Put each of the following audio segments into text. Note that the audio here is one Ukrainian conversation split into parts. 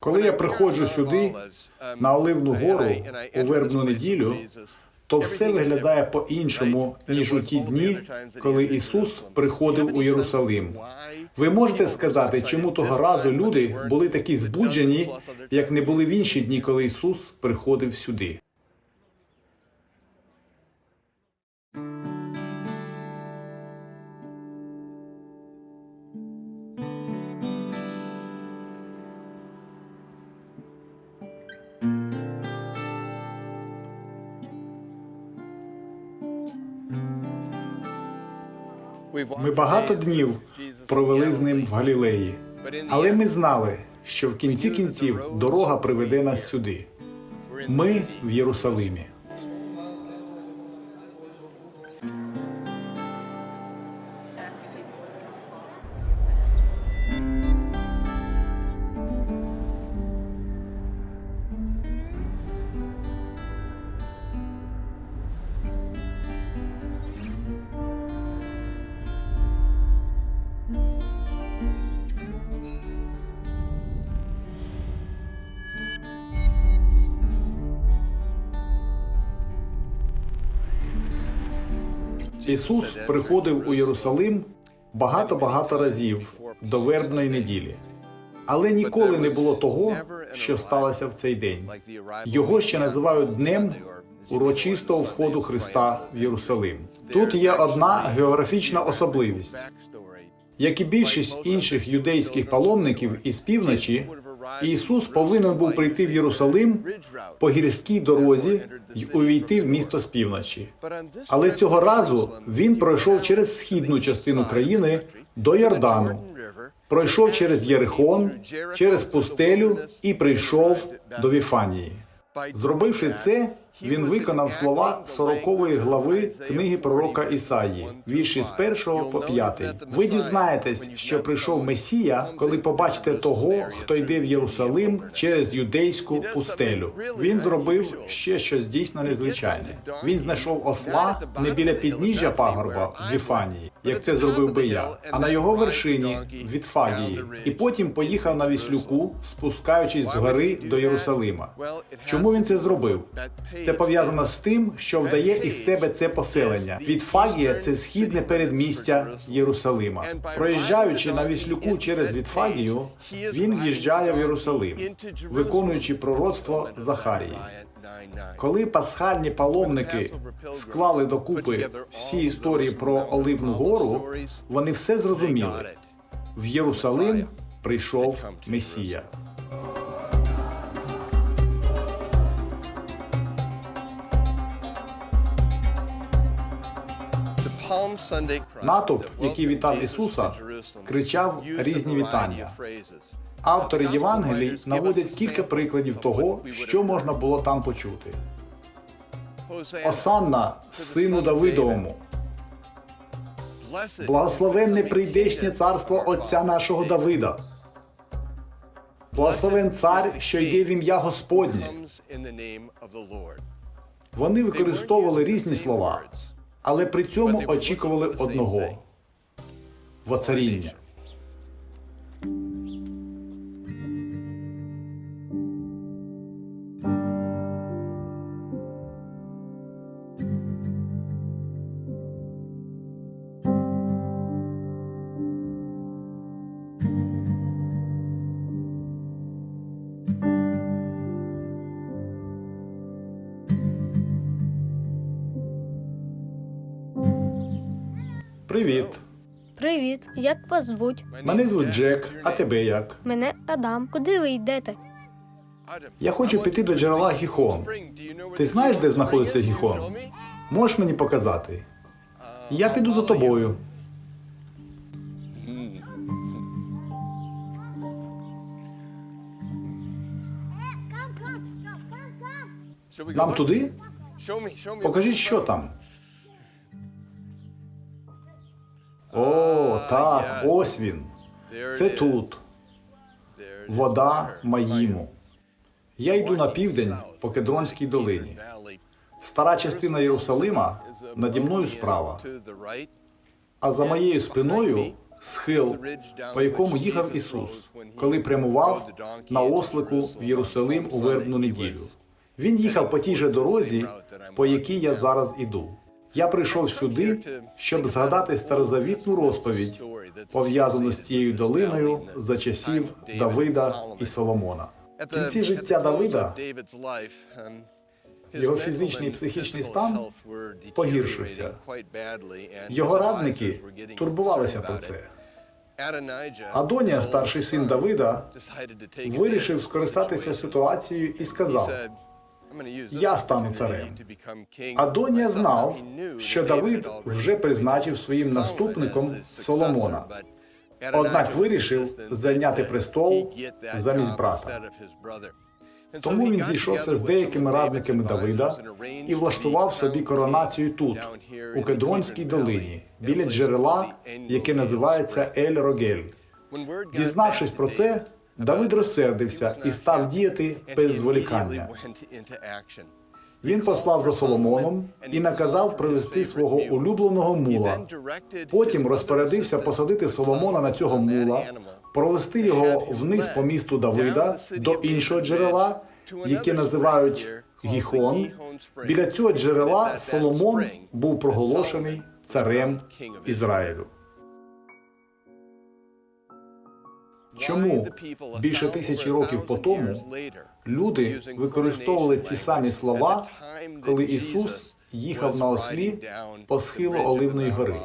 Коли я приходжу сюди на Оливну гору у вербну неділю, то все виглядає по-іншому, ніж у ті дні, коли Ісус приходив у Єрусалим. Ви можете сказати, чому того разу люди були такі збуджені, як не були в інші дні, коли Ісус приходив сюди? Ми багато днів провели з ним в Галілеї, але ми знали, що в кінці кінців дорога приведе нас сюди. Ми в Єрусалимі. Ісус приходив у Єрусалим багато-багато разів до вербної неділі. Але ніколи не було того, що сталося в цей день. Його ще називають днем урочистого входу Христа в Єрусалим. Тут є одна географічна особливість. Як і більшість інших юдейських паломників із півночі, Ісус повинен був прийти в Єрусалим по гірській дорозі й увійти в місто з півночі. Але цього разу він пройшов через східну частину країни до Йордану, пройшов через Єрихон, через пустелю і прийшов до Віфанії. Зробивши це, він виконав слова 40 глави книги пророка Ісаї, вірші з 1 по 5. Ви дізнаєтесь, що прийшов Месія, коли побачите того, хто йде в Єрусалим через юдейську пустелю. Він зробив ще щось дійсно незвичайне. Він знайшов осла не біля підніжжя пагорба в Віфанії, як це зробив би я, а на його вершині в Вітфагії, і потім поїхав на віслюку, спускаючись з гори до Єрусалима. Чому він це зробив? Це пов'язано з тим, що вдає із себе це поселення. Вітфагія – це східне передмістя Єрусалима. Проїжджаючи на віслюку через Вітфагію, він в'їжджає в Єрусалим, виконуючи пророцтво Захарії. Коли пасхальні паломники склали докупи всі історії про Оливну гору, вони все зрозуміли. В Єрусалим прийшов Месія. Натовп, який вітав Ісуса, кричав різні вітання. Автори Євангелій наводять кілька прикладів того, що можна було там почути. Осанна, сину Давидовому, благословенне прийдешнє царство Отця нашого Давида. Благословен цар, що йде в ім'я Господнє. Вони використовували різні слова, але при цьому очікували одного воцаріння. Привіт. Привіт, як вас звуть? Мене звуть Джек, а тебе як? Мене Адам. Куди ви йдете? Я хочу піти до джерела Гіхон. Ти знаєш, де знаходиться Гіхон? Можеш мені показати? Я піду за тобою. Нам туди? Покажіть, що там. О, так, ось він. Це тут. Вода Маїму. Я йду на південь по Кедронській долині. Стара частина Єрусалима наді мною справа, а за моєю спиною схил, по якому їхав Ісус, коли прямував на ослику в Єрусалим у вербну неділю. Він їхав по тій же дорозі, по якій я зараз іду. Я прийшов сюди, щоб згадати старозавітну розповідь, пов'язану з цією долиною за часів Давида і Соломона. В кінці життя Давида його фізичний і психічний стан погіршився. Його радники турбувалися про це. Адонія, старший син Давида, вирішив скористатися ситуацією і сказав: Я стану царем. Адонія знав, що Давид вже призначив своїм наступником Соломона, однак вирішив зайняти престол замість брата. Тому він зійшовся з деякими радниками Давида і влаштував собі коронацію тут, у Кедронській долині, біля джерела, яке називається Ель Рогель. Дізнавшись про це, Давид розсердився і став діяти без зволікання. Він послав за Соломоном і наказав привести свого улюбленого мула. Потім розпорядився посадити Соломона на цього мула, провести його вниз по місту Давида до іншого джерела, яке називають Гіхон. Біля цього джерела Соломон був проголошений царем Ізраїлю. Чому більше тисячі років по тому люди використовували ці самі слова, коли Ісус їхав на ослі по схилу Оливної гори?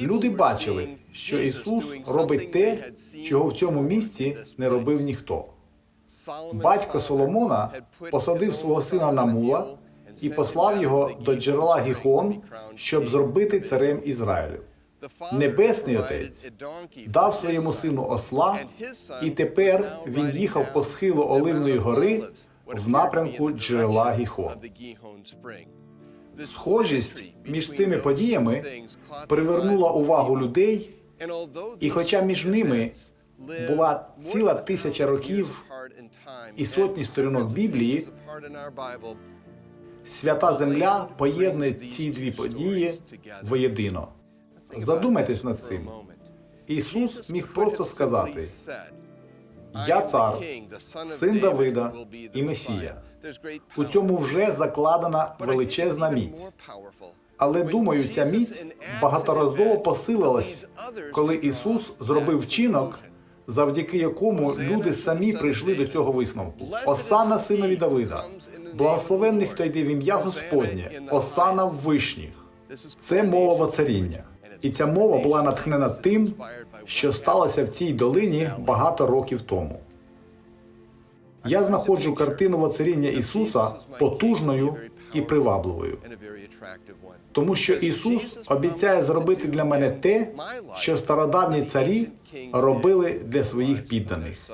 Люди бачили, що Ісус робить те, чого в цьому місці не робив ніхто. Батько Соломона посадив свого сина на мула і послав його до джерела Гіхон, щоб зробити царем Ізраїлю. Небесний Отець дав своєму сину осла, і тепер він їхав по схилу Оливної гори в напрямку джерела Гіхон. Схожість між цими подіями привернула увагу людей, І хоча між ними була ціла тисяча років і сотні сторінок Біблії, свята земля поєднує ці дві події воєдино. Задумайтесь над цим. Ісус міг просто сказати: Я цар, син Давида і Месія. У цьому вже закладена величезна міць. Але думаю, ця міць багаторазово посилилась, коли Ісус зробив вчинок, завдяки якому люди самі прийшли до цього висновку. Осана синові Давида, благословенний, хто йде в ім'я Господнє, осана в вишніх. Це мова воцаріння. І ця мова була натхнена тим, що сталося в цій долині багато років тому. Я знаходжу картину воцаріння Ісуса потужною і привабливою, тому що Ісус обіцяє зробити для мене те, що стародавні царі робили для своїх підданих.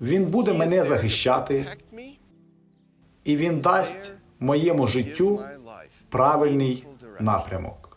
Він буде мене захищати, і він дасть моєму життю правильний напрямок.